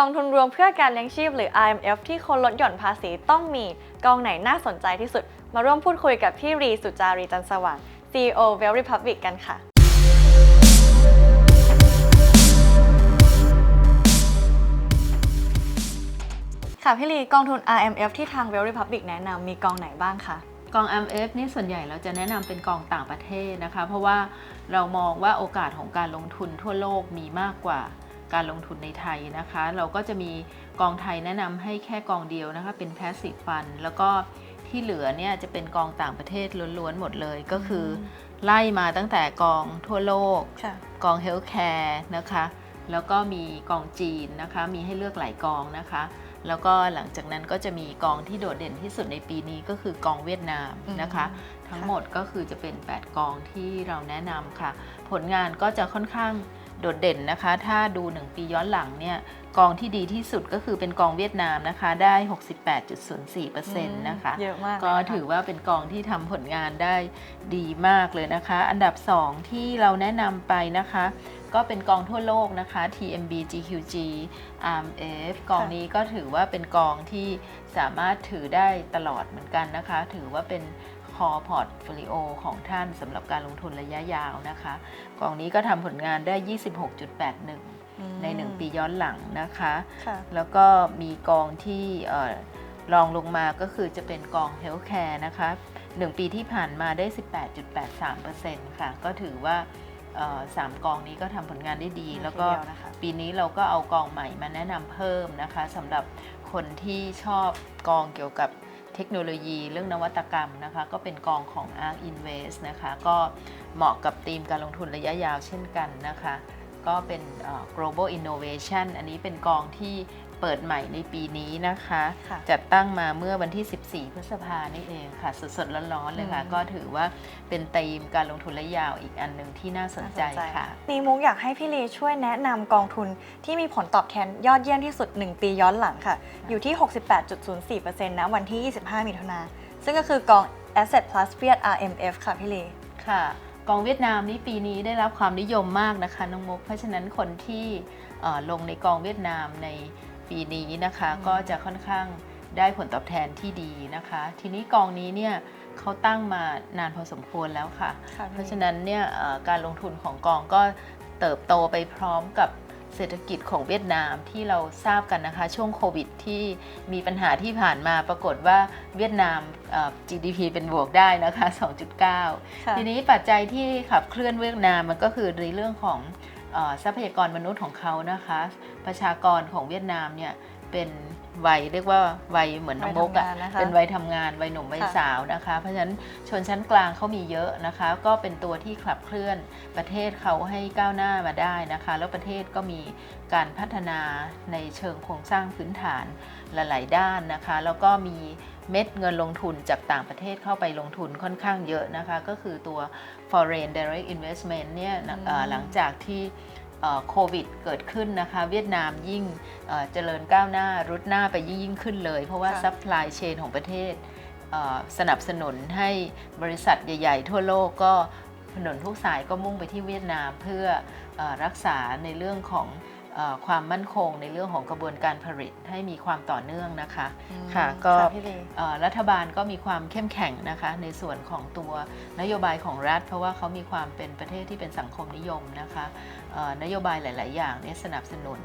กองทุนรวมเพื่อการเลี้ยงชีพหรือ IMF ที่คนลดหย่อนภาษีต้องมีกองไหนน่าสนใจที่สุด มาร่วมพูดคุยกับพี่รีสุจารีจันสว่าง CEO Well Republic กันค่ะ ค่ะพี่ลีกองทุน RMF ที่ทาง Well Republic แนะนำมีกองไหนบ้างคะกอง MF นี่ส่วนใหญ่เราจะแนะนำเป็นกองต่างประเทศนะคะ เพราะว่าเรามองว่าโอกาสของการลงทุนทั่วโลกมีมากกว่า การลงทุนในไทยนะคะ เราก็จะมีกองไทยแนะนำให้แค่กองเดียวนะคะ เป็น Passive Fund แล้วก็ที่เหลือเนี่ยจะเป็นกองต่างประเทศล้วนๆหมดเลย ก็คือไล่มาตั้งแต่กองทั่วโลกค่ะกอง Healthcare นะคะ แล้วก็มีกองจีนนะคะ มีให้เลือกหลายกองนะคะ แล้วก็หลังจากนั้นก็จะมีกองที่โดดเด่นที่สุดในปีนี้ก็คือกองเวียดนามนะคะ ทั้งหมดก็คือจะเป็น 8 กองที่เราแนะนำค่ะ ผลงานก็จะค่อนข้าง โดดเด่นนะคะ ถ้าดู 1 ปีย้อนหลังเนี่ยกองที่ดีที่สุดก็คือเป็นกองเวียดนามนะคะ ได้ 68.04%นะคะเยอะมากก็เลยนะคะถือว่าเป็นกองที่ทำผลงานได้ดีมากเลยนะคะ อันดับ 2 ที่เราแนะนำไปนะคะ ก็เป็นกองทั่วโลกนะคะ TMB GQG RMF กองนี้ก็ถือว่าเป็นกองที่สามารถถือได้ตลอดเหมือนกันนะคะ ถือว่าเป็น คอพอร์ตโฟลิโอของท่านสำหรับการลงทุนระยะยาวนะคะ กองนี้ก็ทำผลงานได้ 26.81 ใน 1 ปีย้อนหลังนะคะค่ะแล้วก็มีกองที่เอ่อรองลงมาก็คือจะเป็นกอง Healthcare นะคะ1ปีที่ผ่านมาได้ 18.83%ค่ะ ก็ถือว่าเอ่อสามกองนี้ก็ทำผลงานได้ดีดีแล้วก็ทีเดียวนะคะปีนี้เราก็เอากองใหม่มาแนะนำเพิ่มนะคะสำหรับคนที่ชอบกองเกี่ยวกับ เทคโนโลยีเรื่องนวัตกรรมนะคะ ก็เป็นกองของ ARK Invest นะคะ ก็เหมาะกับธีมการลงทุนระยะยาวเช่นกันนะคะ ก็เป็นเอ่อ global innovation อันนี้เป็นกองที่เปิดใหม่ในปีนี้นะคะค่ะจัดตั้งมาเมื่อวันที่ 14 พฤษภานี่เองค่ะ สดๆร้อนๆเลยค่ะอืมก็ถือว่าเป็นธีมการลงทุนระยะยาวอีกอันหนึ่งที่น่าสนใจค่ะนี่มุกอยากให้พี่ลีช่วยแนะนำกองทุนที่มีผลตอบแทนยอดเยี่ยมที่สุด 1 ปีย้อนหลังค่ะ อยู่ที่ 68.04%นะวันที่ 25 มิถุนาซึ่งก็คือกอง Asset Plus Fiat RMF ค่ะพี่ลีค่ะ กองเวียดนามนี้ปีนี้ได้รับความนิยมมากนะคะน้องมุก เพราะฉะนั้นคนที่เอ่อลงในกองเวียดนามในปีนี้นะคะอืมก็จะค่อนข้างได้ผลตอบแทนที่ดีนะคะ ทีนี้กองนี้เนี่ยเขาตั้งมานานพอสมควรแล้วค่ะค่ะเพราะฉะนั้นเนี่ยเอ่อการลงทุนของกองก็เติบโตไปพร้อมกับ เศรษฐกิจของเวียดนามที่เราทราบกันนะคะ ช่วงโควิดที่มีปัญหาที่ผ่านมาปรากฏว่าเวียดนามเอ่อ GDP เป็นบวกได้นะคะ 2.9ค่ะทีนี้ปัจจัยที่ขับเคลื่อนเวียดนามมันก็คือในเรื่องของเออทรัพยากรมนุษย์ของเขานะคะ ประชากรของเวียดนามเนี่ย เป็นวัยเรียกว่าวัยเหมือนน้องมกอะวัยทำงานนะคะเป็นวัยทำงานวัยหนุ่มวัยค่ะสาวนะคะ เพราะฉะนั้นชนชั้นกลางเขามีเยอะนะคะ ก็เป็นตัวที่ขับเคลื่อนประเทศเขาให้ก้าวหน้ามาได้นะคะ แล้วประเทศก็มีการพัฒนาในเชิงโครงสร้างพื้นฐานหลาย ๆ ด้านนะคะ แล้วก็มีเม็ดเงินลงทุนจากต่างประเทศเข้าไปลงทุนค่อนข้างเยอะนะคะ ก็คือตัว foreign direct investment เนี่ยนะเอ่ออืมหลังจากที่เอ่อ โควิดเกิดขึ้นนะคะ เวียดนามยิ่งเอ่อเจริญก้าวหน้ารุดหน้าไปยิ่งยิ่งขึ้นเลย เพราะว่าค่ะซัพพลายเชนของประเทศเอ่อสนับสนุนให้บริษัทใหญ่ ๆ ทั่วโลกก็ถนนทุกสายก็มุ่งไปที่เวียดนามเพื่อเออรักษาในเรื่องของเออ ความมั่นคงในเรื่องของกระบวนการผลิตให้มีความต่อเนื่องนะคะอืมค่ะก็พี่ลีเอ่อรัฐบาลก็มีความเข้มแข็งนะคะในส่วนของตัวนโยบายของรัฐ เพราะว่าเขามีความเป็นประเทศที่เป็นสังคมนิยมนะคะเอ่อนโยบายหลาย ๆ อย่างเนี่ยสนับสนุน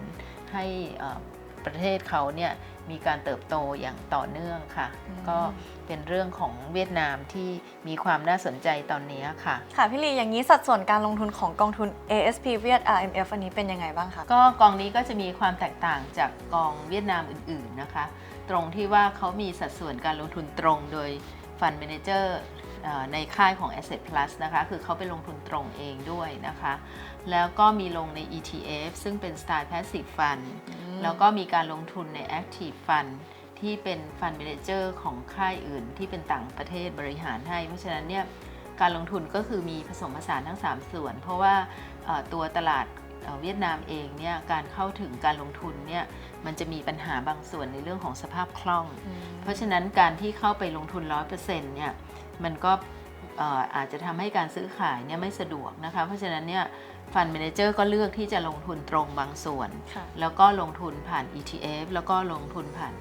ให้เอ่อประเทศเขาเนี่ย มีการเติบโตอย่างต่อเนื่องค่ะอืมก็เป็นเรื่องของเวียดนามที่มีความน่าสนใจตอนนี้ค่ะ ค่ะพี่ลีอย่างนี้สัดส่วนการลงทุนของกองทุน ASP Viet RMF อันนี้เป็นยังไงบ้างคะก็กองนี้ก็จะมีความแตกต่างจากกองเวียดนามอื่นๆนะคะ ตรงที่ว่าเขามีสัดส่วนการลงทุนตรงโดยฟัน d ม a นเจอร์ในค่ายของ Asset Plus นะคะ คือเขาไปลงทุนตรงเองด้วยนะคะ แล้วก็มีลงใน ETF ซึ่งเป็น Style Passive Fund แล้วก็มีการลงทุนใน Active Fund ที่เป็นฟัน d ม a นเจอร์ของค่ายอื่นที่เป็นต่างประเทศบริหารให้ เพราะฉะนั้นเนี่ยการลงทุนก็คือมีผสมผสานทั้ง 3 ส่วน เพราะว่าเอ่อตัวตลาดเอ่อเวียดนามเองเนี่ยการเข้าถึงการลงทุนเนี่ยมันจะมีปัญหาบางส่วนในเรื่องของสภาพคล่อง เพราะฉะนั้นการที่เข้าไปลงทุน 100%เนี่ยมันก็เอ่ออาจจะทำให้การซื้อขายเนี่ยไม่สะดวกนะคะเพราะฉะนั้นเนี่ย ฟันเมนเจอร์ก็เลือกที่จะลงทุนตรงบางส่วนค่ะแล้วก็ลงทุนผ่าน ETF แล้วก็ลงทุนผ่าน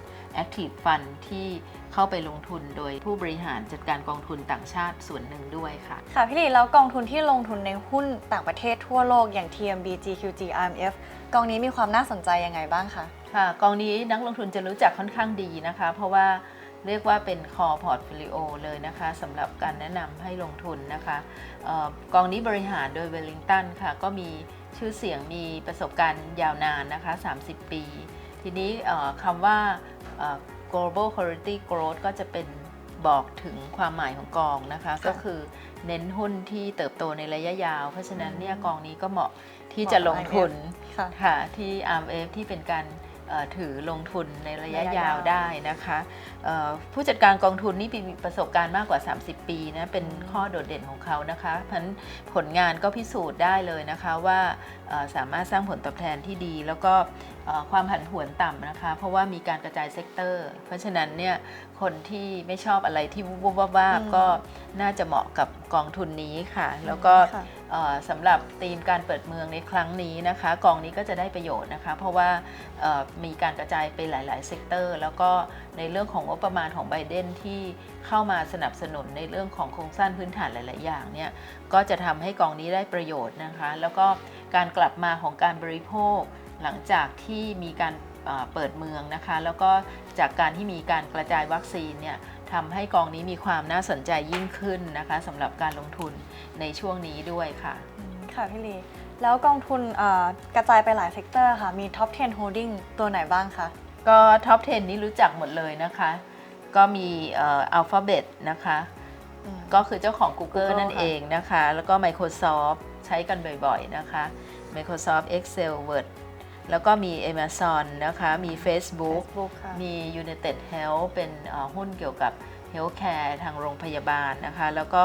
Active Fund ที่เข้าไปลงทุนโดยผู้บริหารจัดการกองทุนต่างชาติส่วนหนึ่งด้วยค่ะ ค่ะพี่หลีแล้วกองทุนที่ลงทุนในหุ้นต่างประเทศทั่วโลกอย่าง TMB GQG IMF กองนี้มีความน่าสนใจยังไงบ้างคะค่ะกองนี้นักลงทุนจะรู้จักค่อนข้างดีนะคะ เพราะว่า เรียกว่าเป็นคอพอร์ตโฟลิโอเลยนะคะสำหรับการแนะนำให้ลงทุนนะคะเออกองนี้บริหารโดยเวลลิงตันค่ะ ก็มีชื่อเสียงมีประสบการณ์ยาวนานนะคะ 30 ปี ทีนี้เอ่อคำว่าเอ่อ global quality growth ก็จะเป็นบอกถึงความหมายของกองนะคะ ก็คือเน้นหุ้นที่เติบโตในระยะยาว เพราะฉะนั้นเนี่ยกองนี้ก็เหมาะที่จะลงทุนค่ะค่ะที่ RMF ที่เป็นการเอ่อ ถือลงทุนในระยะยาวได้นะคะผู้จัดการกองทุนนี่มีประสบการณ์มากกว่า 30 ปีนะเป็นข้อโดดเด่นของเขานะคะเพราะฉะนั้นผลงานก็พิสูจน์ได้เลยนะคะว่าสามารถสร้างผลตอบแทนที่ดี แล้วก็ ความผันผวนต่ำนะคะ เพราะว่ามีการกระจายเซกเตอร์ เพราะฉะนั้นเนี่ยคนที่ไม่ชอบอะไรที่วุบวับวาบอืมก็น่าจะเหมาะกับกองทุนนี้ค่ะ แล้วก็ค่ะเอ่อสำหรับธีมการเปิดเมืองในครั้งนี้นะคะ กองนี้ก็จะได้ประโยชน์นะคะ เพราะว่าเอ่อมีการกระจายไปหลาย ๆ เซกเตอร์ แล้วก็ในเรื่องของงบประมาณของไบเดนที่เข้ามาสนับสนุนในเรื่องของโครงสร้างพื้นฐานหลาย ๆ อย่างเนี่ยก็จะทำให้กองนี้ได้ประโยชน์นะคะ แล้วก็การกลับมาของการบริโภค หลังจากที่มีการเอ่อเปิดเมืองนะคะ แล้วก็จากการที่มีการกระจายวัคซีนเนี่ยทำให้กองนี้มีความน่าสนใจยิ่งขึ้นนะคะสำหรับการลงทุนในช่วงนี้ด้วยค่ะอืมค่ะพี่ลีแล้วกองทุนเอ่อกระจายไปหลายเซกเตอร์ค่ะมี Top 10 Holding ตัวไหนบ้างคะ ก็ท็อป10 นี้รู้จักหมดเลยนะคะ ก็มีอัลฟาเบตนะคะอืมก็คือเจ้าของ Google, Google นั่นค่ะเองนะคะ แล้วก็ Microsoft ใช้กันบ่อยๆนะคะ Microsoft Excel Word แล้วก็มี Amazon นะคะ มี Facebook Facebook ค่ะ มี United Health เป็นเอ่อหุ้นเกี่ยวกับ Healthcare ทางโรงพยาบาลนะคะ แล้วก็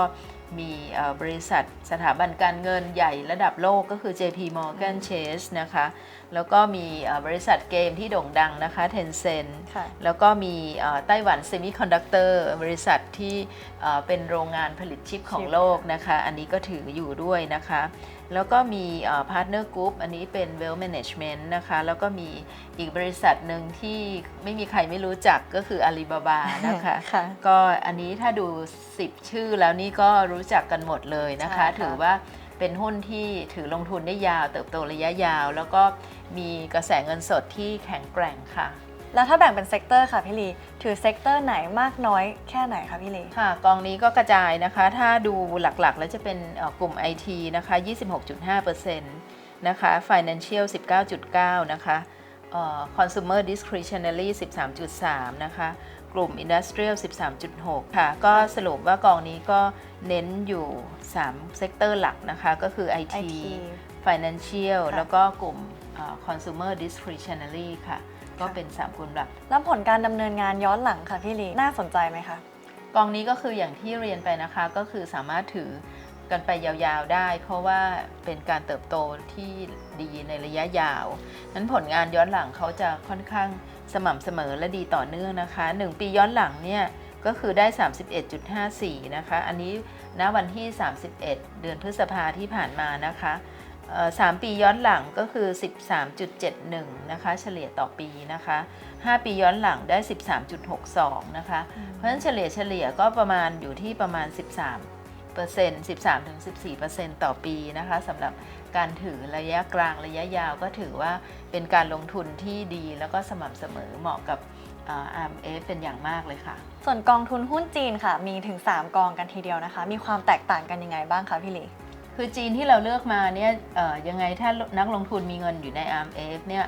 มีเอ่อบริษัทสถาบันการเงินใหญ่ระดับโลกก็คือ JP Morgan Chase นะคะ แล้วก็มีเอ่อบริษัทเกมที่โด่งดังนะคะ Tencent ค่ะ แล้วก็มีเอ่อไต้หวันเซมิคอนดักเตอร์บริษัทที่เอ่อเป็นโรงงานผลิตชิปของชิป โลกนะคะ อันนี้ก็ถืออยู่ด้วยนะคะ แล้วก็มีพาร์ทเนอร์กรุ๊ปอันนี้เป็น Wealth Management นะคะ แล้วก็มีอีกบริษัทหนึ่งที่ไม่มีใครไม่รู้จักก็คือ Alibaba นะคะค่ะก็อันนี้ถ้าดู 10 ชื่อแล้วนี่ก็รู้จักกันหมดเลยนะคะใช่ค่ะถือว่าเป็นหุ้นที่ถือลงทุนได้ยาว เติบโตระยะยาว แล้วก็มีกระแสเงินสดที่แข็งแกร่งค่ะ แล้วถ้าแบ่งเป็นเซกเตอร์ค่ะพี่ลี ถือเซกเตอร์ไหนมากน้อยแค่ไหนคะพี่ลี ค่ะ กองนี้ก็กระจายนะคะ ถ้าดูหลักๆ แล้วจะเป็นเอ่อกลุ่ม IT นะคะ 26.5%นะคะ Financial 19.9 นะคะเอ่อ Consumer Discretionary 13.3 นะคะ กลุ่ม Industrial 13.6 ค่ะ ก็สรุปว่ากองนี้ก็เน้นอยู่ 3 เซกเตอร์หลักนะคะ ก็คือ IT, IT Financial ค่ะแล้วก็กลุ่มเอ่อ Consumer Discretionary ค่ะ ก็เป็น3กลุ่มหลัก แล้วผลการดำเนินงานย้อนหลังค่ะพี่ลีน่าสนใจไหมคะ กองนี้ก็คืออย่างที่เรียนไปนะคะก็คือสามารถถือกันไปยาวๆได้ เพราะว่าเป็นการเติบโตที่ดีในระยะยาว นั้นผลงานย้อนหลังเขาจะค่อนข้างสม่ำเสมอและดีต่อเนื่องนะคะ 1 ปีย้อนหลังเนี่ยก็คือได้ 31.54 นะคะ อันนี้ณวันที่ 31 เดือนพฤษภาที่ผ่านมานะคะ เอ่อ3ปีย้อนหลังก็คือ 13.71 นะคะ เฉลี่ยต่อปีนะคะ 5 ปีย้อนหลังได้ 13.62 นะคะ เพราะฉะนั้นเฉลี่ยเฉลี่ยก็ประมาณอยู่ที่ประมาณ 13เปอร์เซ็นต์13ถึง14เปอร์เซ็นต์ต่อปีนะคะสำหรับการถือระยะกลางระยะยาวก็ถือว่าเป็นการลงทุนที่ดีแล้วก็สม่ำเสมอเหมาะกับอ่า RMF เป็นอย่างมากเลยค่ะ ส่วนกองทุนหุ้นจีนค่ะ มีถึง 3 กองกันทีเดียวนะคะ มีความแตกต่างกันยังไงบ้างคะพี่ลี คือจีนที่เราเลือกมาเนี่ยยังไงถ้านักลงทุนมีเงินอยู่ใน RMF เนี่ย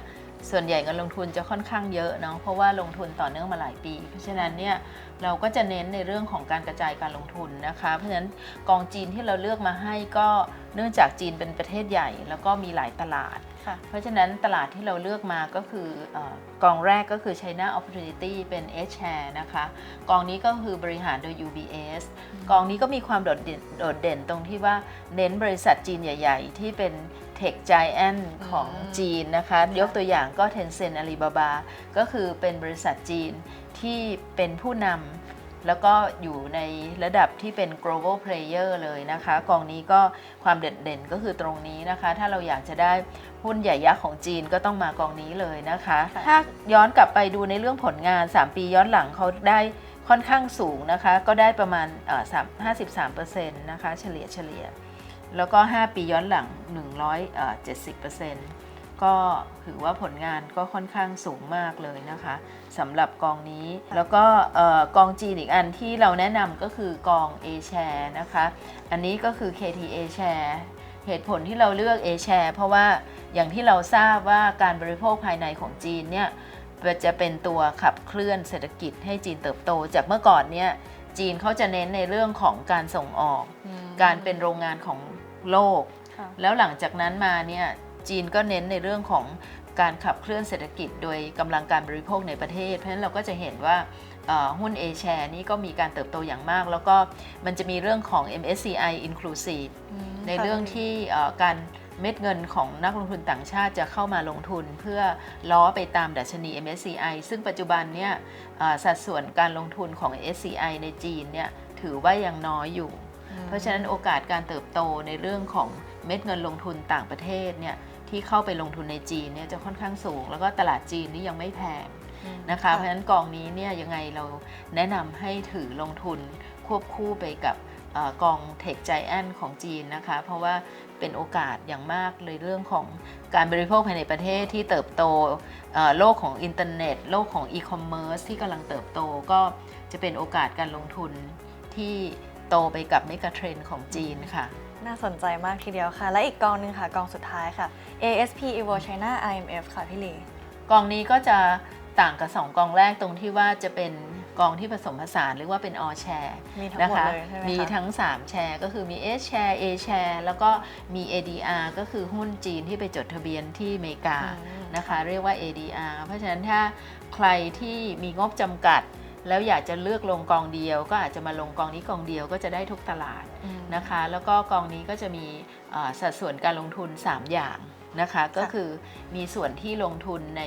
ส่วนใหญ่เงินลงทุนจะค่อนข้างเยอะเนาะเพราะว่าลงทุนต่อเนื่องมาหลายปี เพราะฉะนั้นเนี่ยเราก็จะเน้นในเรื่องของการกระจายการลงทุนนะคะ เพราะฉะนั้นกองจีนที่เราเลือกมาให้ก็เนื่องจากจีนเป็นประเทศใหญ่ แล้วก็มีหลายตลาด ค่ะเพราะฉะนั้นตลาดที่เราเลือกมาก็คือเออกองแรกก็คือ China Opportunity เป็น H share นะคะ กองนี้ก็คือบริหารโดย UBS กองนี้ก็มีความโดดเด่นโดดเด่นตรงที่ว่าเน้นบริษัทจีนใหญ่ ๆ ที่เป็น Tech Giant ของอืมจีนนะคะ ยกตัวอย่างก็ Tencent Alibaba ก็คือเป็นบริษัทจีนที่เป็นผู้นำ แล้วก็อยู่ในระดับที่เป็น global player เลยนะคะ กองนี้ก็ความเด่นๆก็คือตรงนี้นะคะ ถ้าเราอยากจะได้หุ้นใหญ่ยักษ์ของจีนก็ต้องมากองนี้เลยนะคะค่ะถ้าย้อนกลับไปดูในเรื่องผลงาน 3 ปีย้อนหลังเขาได้ค่อนข้างสูงนะคะ ก็ได้ประมาณเอ่อ3 53%นะคะ เฉลี่ยเฉลี่ย แล้วก็ 5 ปีย้อนหลัง 170% ก็ถือว่าผลงานก็ค่อนข้างสูงมากเลยนะคะสำหรับกองนี้ แล้วก็เอ่อกองจีนอีกอันที่เราแนะนำก็คือกอง A share นะคะ อันนี้ก็คือ KTA share เหตุผลที่เราเลือก A share เพราะว่าอย่างที่เราทราบว่าการบริโภคภายในของจีนเนี่ยจะเป็นตัวขับเคลื่อนเศรษฐกิจให้จีนเติบโต จากเมื่อก่อนเนี่ยจีนเขาจะเน้นในเรื่องของการส่งออก การเป็นโรงงานของโลกค่ะแล้วหลังจากนั้นมาเนี่ย จีนก็เน้นในเรื่องของการขับเคลื่อนเศรษฐกิจ โดยกำลังการบริโภคในประเทศ เพราะฉะนั้นเราก็จะเห็นว่าเอ่อหุ้น A share นี่ก็มีการเติบโตอย่างมาก แล้วก็มันจะมีเรื่องของ MSCI Inclusive ในเรื่องที่เอ่อการเม็ดเงินของนักลงทุนต่างชาติจะเข้ามาลงทุนเพื่อล้อไปตามดัชนี MSCI ซึ่งปัจจุบันเนี่ยเอ่อสัดส่วนการลงทุนของ SCI ในจีนเนี่ยถือว่ายังน้อยอยู่ เพราะฉะนั้นโอกาสการเติบโตในเรื่องของเม็ดเงินลงทุนต่างประเทศเนี่ย ที่เข้าไปลงทุนในจีนเนี่ยจะค่อนข้างสูง แล้วก็ตลาดจีนนี่ยังไม่แพงนะคะเพราะฉะนั้นกองนี้เนี่ยยังไงเราแนะนำให้ถือลงทุนควบคู่ไปกับเออกองเทคไจแอนของจีนนะคะ เพราะว่าเป็นโอกาสอย่างมากเลยเรื่องของการบริโภคภายในประเทศที่เติบโตเอ่อโลกของอินเทอร์เน็ต โลกของอีคอมเมิร์ซที่กำลังเติบโตก็จะเป็นโอกาสการลงทุนที่โตไปกับเมกะเทรนด์ของจีนค่ะ น่าสนใจมากทีเดียวค่ะ และอีกกองหนึ่งค่ะกองสุดท้ายค่ะ ASP Evo China IMF ค่ะพี่ลีกองนี้ก็จะต่างกับ 2 กองแรกตรงที่ว่าจะเป็นกองที่ผสมผสานหรือว่าเป็น all share มีทั้งนะหมดคะเลยใช่ไหมคะมีทั้ง 3 แชร์ก็คือมี S share A share แล้วก็มี ADR ก็คือหุ้นจีนที่ไปจดทะเบียนที่อเมริกาอืมนะคะ เรียกว่า ADR เพราะฉะนั้นถ้าใครที่มีงบจำกัด แล้วอยากจะเลือกลงกองเดียว ก็อาจจะมาลงกองนี้กองเดียวก็จะได้ทุกตลาดอืมนะคะ แล้วก็กองนี้ก็จะมีเอ่อสัดส่วนการลงทุน 3 อย่างนะคะ ก็คือมีส่วนที่ลงทุนใน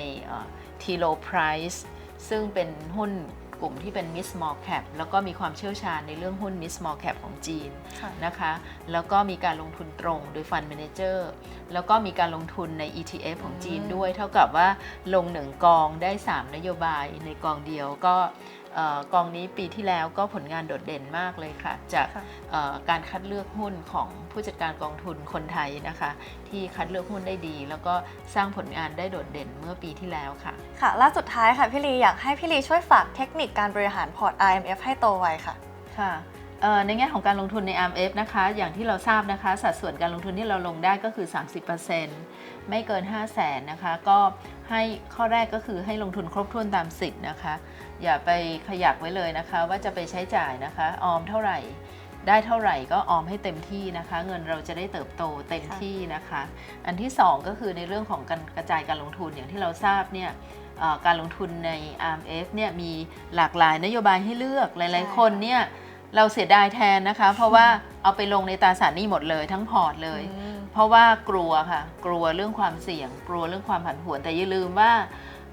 ทีโลไพรส์ซึ่งเป็นหุ้นกลุ่มที่เป็น mid small cap แล้วก็มีความเชี่ยวชาญในเรื่องหุ้น mid small cap ของจีนค่ะนะคะ แล้วก็มีการลงทุนตรงโดย Fund Manager แล้วก็มีการลงทุนใน ETF ของจีนอืมด้วย เท่ากับว่าลงหนึ่งกองได้ 3 นโยบายในกองเดียวก็เอ่อกองนี้ปีที่แล้วก็ผลงานโดดเด่นมากเลยค่ะ จากค่ะเอ่อการคัดเลือกหุ้นของผู้จัดการกองทุนคนไทยนะคะ ที่คัดเลือกหุ้นได้ดี แล้วก็สร้างผลงานได้โดดเด่นเมื่อปีที่แล้วค่ะ ค่ะและสุดท้ายค่ะพี่ลีอยากให้พี่ลีช่วยฝากเทคนิคการบริหารพอร์ต IMF ให้โตไวค่ะค่ะเอ่อ ในแง่ของการลงทุนใน RMF นะคะ อย่างที่เราทราบนะคะ สัดส่วนการลงทุนที่เราลงได้ก็คือ 30%ไม่เกิน 5 0 0แสนนะคะ ก็ให้ข้อแรกก็คือให้ลงทุนครบถ้วนตามสิทธิ์นะคะ อย่าไปขยักไว้เลยนะคะ ว่าจะไปใช้จ่ายนะคะ ออมเท่าไหร่ได้เท่าไหร่ก็ออมให้เต็มที่นะคะ เงินเราจะได้เติบโตเต็มที่นะคะ อันที่ 2 ก็คือในเรื่องของการกระจายการลงทุนอย่างที่เราทราบเนี่ยการลงทุนใน RMF เนี่ยมีหลากหลายนโยบายให้เลือกหลาย ๆ คนเนี่ย เราเสียดายแทนนะคะ เพราะว่าเอาไปลงในตราสารหนี้หมดเลยทั้งพอร์ตเลยอืมเพราะว่ากลัวค่ะ กลัวเรื่องความเสี่ยง กลัวเรื่องความผันผวนแต่อย่าลืมว่า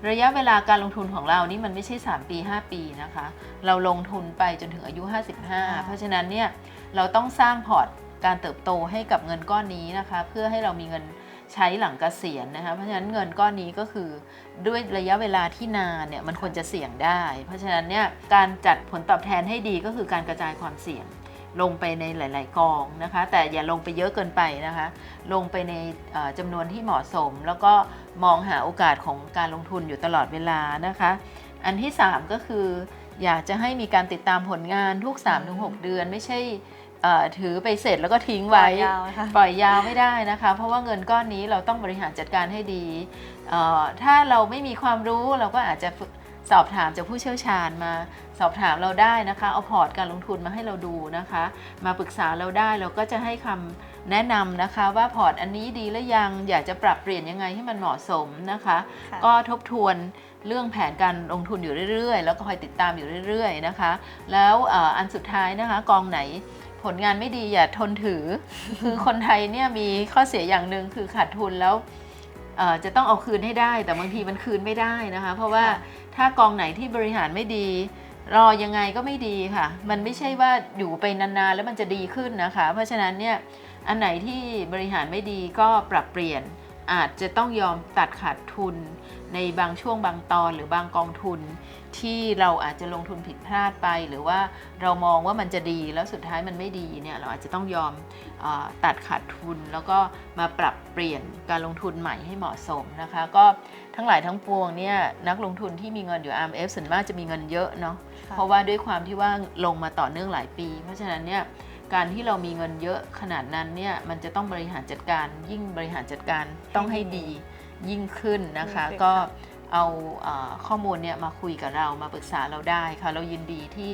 ระยะเวลาการลงทุนของเรานี่มันไม่ใช่ 3 ปี 5 ปีนะคะ เราลงทุนไปจนถึงอายุ 55 เพราะฉะนั้นเนี่ยเราต้องสร้างพอร์ตการเติบโตให้กับเงินก้อนนี้นะคะ เพื่อให้เรามีเงิน ใช้หลังเกษียณนะคะเพราะฉะนั้นเงินก้อนนี้ก็คือด้วยระยะเวลาที่นานเนี่ยมันควรจะเสี่ยงได้ เพราะฉะนั้นเนี่ยการจัดผลตอบแทนให้ดีก็คือการกระจายความเสี่ยงลงไปในหลาย ๆ กองนะคะ แต่อย่าลงไปเยอะเกินไปนะคะ ลงไปในจำนวนที่เหมาะสม แล้วก็มองหาโอกาสของการลงทุนอยู่ตลอดเวลานะคะ อันที่ 3 ก็คือ อยากจะให้มีการติดตามผลงานทุก 3-6 เดือน ไม่ใช่ ถือไปเสร็จแล้วก็ทิ้งไว้ปล่อยยาวนะคะปล่อยยาวไม่ได้นะคะ เพราะว่าเงินก้อนนี้เราต้องบริหารจัดการให้ดีเอ่อถ้าเราไม่มีความรู้เราก็อาจจะฝึกสอบถามจากผู้เชี่ยวชาญมาสอบถามเราได้นะคะ เอาพอร์ตการลงทุนมาให้เราดูนะคะ มาปรึกษาเราได้เราก็จะให้คำแนะนำนะคะ ว่าพอร์ตอันนี้ดีหรือยังอยากจะปรับเปลี่ยนยังไงให้มันเหมาะสมนะคะค่ะก็ทบทวนเรื่องแผนการลงทุนอยู่เรื่อยๆ แล้วก็คอยติดตามอยู่เรื่อย ๆนะคะ แล้วเอ่ออันสุดท้ายนะคะ กองไหน ผลงานไม่ดีอย่าทนถือ คือคนไทยเนี่ยมีข้อเสียอย่างหนึ่งคือขาดทุนแล้วจะต้องเอาคืนให้ได้ แต่บางทีมันคืนไม่ได้นะคะ เพราะว่าถ้ากองไหนที่บริหารไม่ดี รอยังไงก็ไม่ดีค่ะ มันไม่ใช่ว่าอยู่ไปนานๆแล้วมันจะดีขึ้นนะคะ เพราะฉะนั้นเนี่ยอันไหนที่บริหารไม่ดีก็ปรับเปลี่ยนอาจจะต้องยอมตัดขาดทุนในบางช่วงบางตอนหรือบางกองทุน ที่เราอาจจะลงทุนผิดพลาดไป หรือว่าเรามองว่ามันจะดีแล้วสุดท้ายมันไม่ดีเนี่ยเราอาจจะต้องยอมอาตัดขาดทุน แล้วก็มาปรับเปลี่ยนการลงทุนใหม่ให้เหมาะสมนะคะ ก็ทั้งหลายทั้งปวงเนี่ยนักลงทุนที่มีเงินอยู่ RMF ส่วนมากจะมีเงินเยอะเนาะค่ะเพราะว่าด้วยความที่ว่าลงมาต่อเนื่องหลายปี เพราะฉะนั้นเนี่ยการที่เรามีเงินเยอะขนาดนั้นเนี่ยมันจะต้องบริหารจัดการ ยิ่งบริหารจัดการต้องให้ดียิ่งขึ้นนะคะยิ่งขึ้นก็ค่ะ เอาเออข้อมูลเนี่ยมาคุยกับเรามาปรึกษาเราได้ค่ะ เรายินดีที่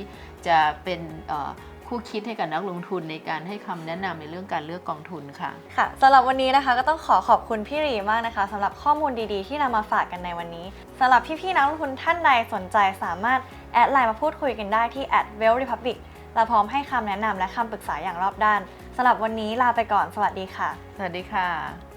จะเป็นเอ่อคู่คิดให้กับนักลงทุนในการให้คำแนะนำในเรื่องการเลือกกองทุนค่ะค่ะสำหรับวันนี้นะคะก็ต้องขอขอบคุณพี่หรีมากนะคะสำหรับข้อมูลดีๆ ที่นำมาฝากกันในวันนี้สำหรับพี่ๆนักลงทุนท่านใดสนใจสามารถแอดไลน์มาพูดคุยกันได้ที่ @well republic เราพร้อมให้คำแนะนำและคำปรึกษาอย่างรอบด้านสำหรับวันนี้ลาไปก่อน สวัสดีค่ะ สวัสดีค่ะ